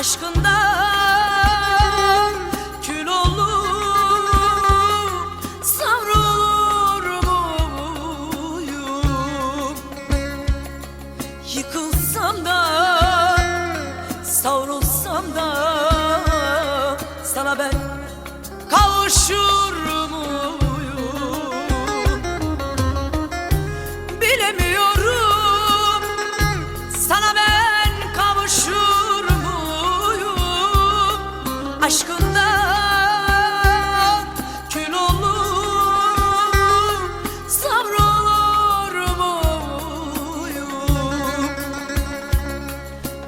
aşkından kül olup savrulur muyum? Yıkılsam da savrulsam da sana ben kavuşur Aşkından kül olur savrulur muyum?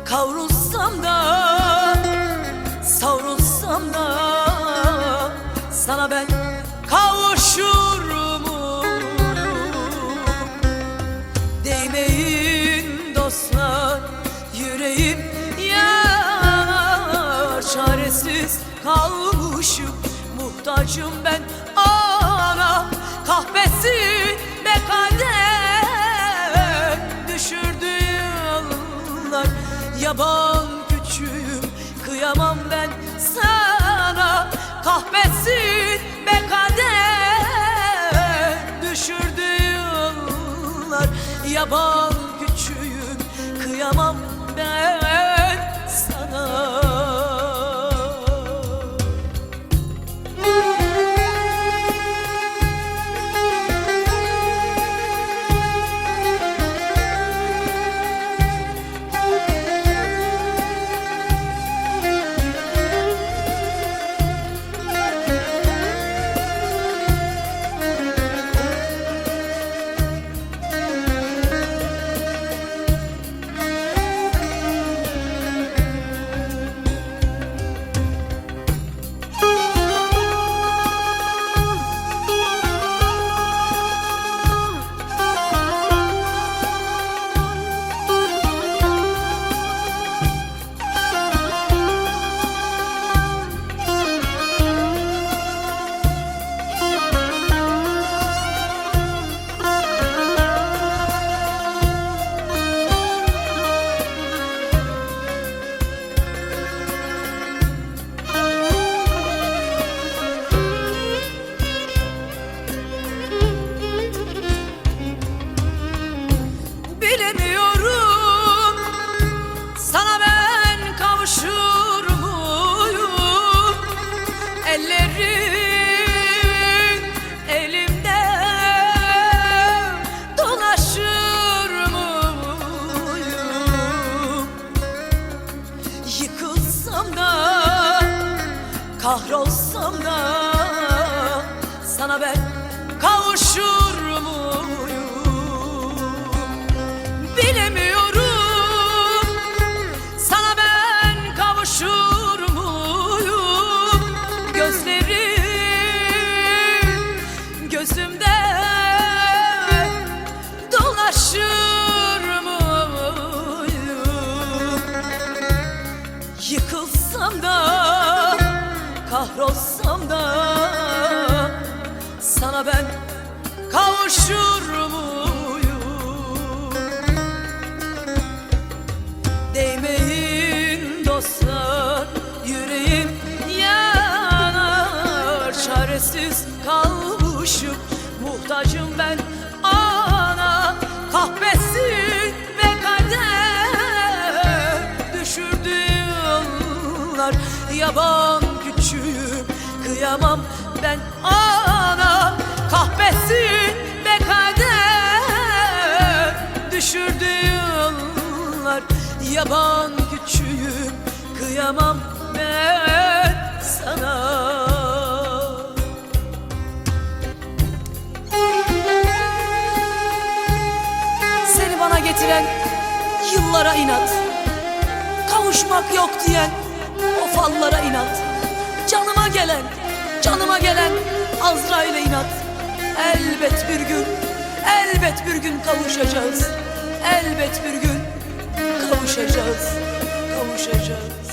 Kavrulsam da savrulsam da sana ben kavuşur muyum? Değmeyin dostlar yüreğim Çaresiz kalmışım. Muhtacım ben ana Kahvesi be kader düşürdü yıllar Yaban küçüğüm. Kıyamam ben sana Kahvesi be kader düşürdü yıllar Yaban küçüğüm. Kıyamam ben kahrolsam da sana ben kahrolsam da sana ben kavuşur muyum? Değmeyin dostlar yüreğim yanar. Çaresiz kalmışım muhtacım ben. Ana Kahvesin ve kader. Düşürdü yıllar Yaban kıyamam ben ana Kahvesin ve kader düşürdü yıllar Yaban küçüğüm kıyamam ben sana. Bana getiren yıllara inat Kavuşmak yok diyen o fallara inat. Canıma gelen, canıma gelen Azrail'e inat. Elbet bir gün, elbet bir gün kavuşacağız. Elbet bir gün kavuşacağız, kavuşacağız